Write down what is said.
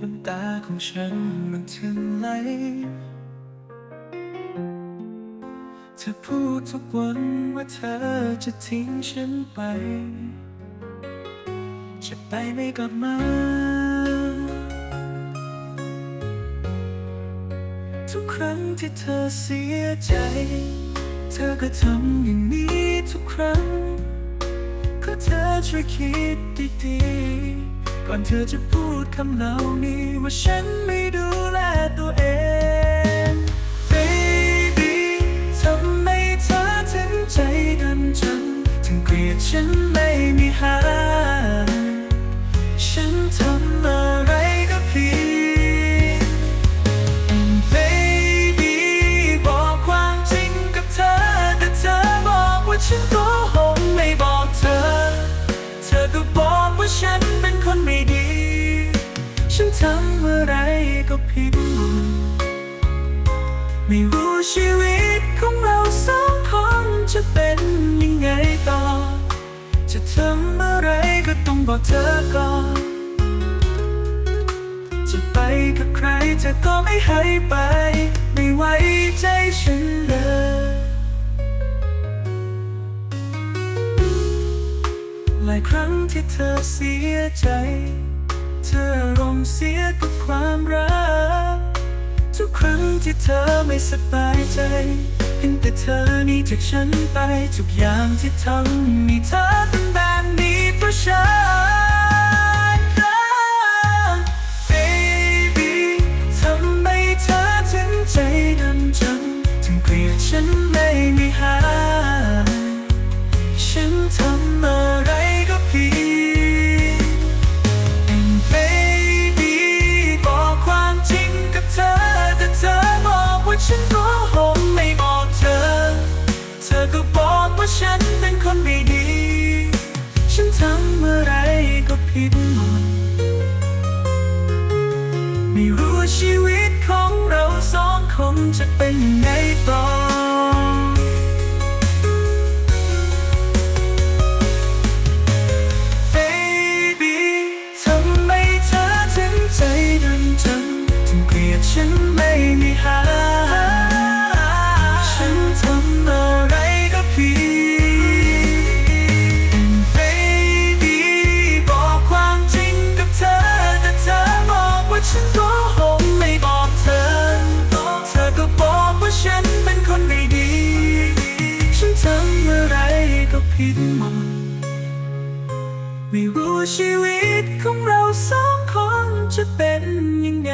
น้ำตาของฉันมันถึงไหลเธอพูดทุกวันว่าเธอจะทิ้งฉันไป จะไปไม่กลับมา ทุกครั้งที่เธอเสียใจ เธอก็ทำอย่างนี้ทุกครั้งก็เธอช่วยคิดดีๆ ก่อนเธอจะพูด คำเหล่านี้ว่าฉันไม่ดูแลตัวเอง Baby ทำไมเธอถึงใจดันฉัน ถึงเกลียดฉันแไม่รู้ชีวิตของเราสองคนจะเป็นยังไงต่อ จะทำอะไรก็ต้องบอกเธอก่อน จะไปกับใครเธอก็ไม่ให้ไป ไม่ไว้ใจฉันเลยหลายครั้งที่เธอเสียใจ เธอรมเสียกับความรัก รั้งที่เธอไม่สบายใจ เห็นแต่เธอหนี่จากฉันไปทุกอย่างที่ทำมีเธอเป็นแบบนี้เพราะฉัน จะเป็นไงต่อ ผิดหมดไม่รู้ชีวิตของเราสองคนจะเป็นยังไง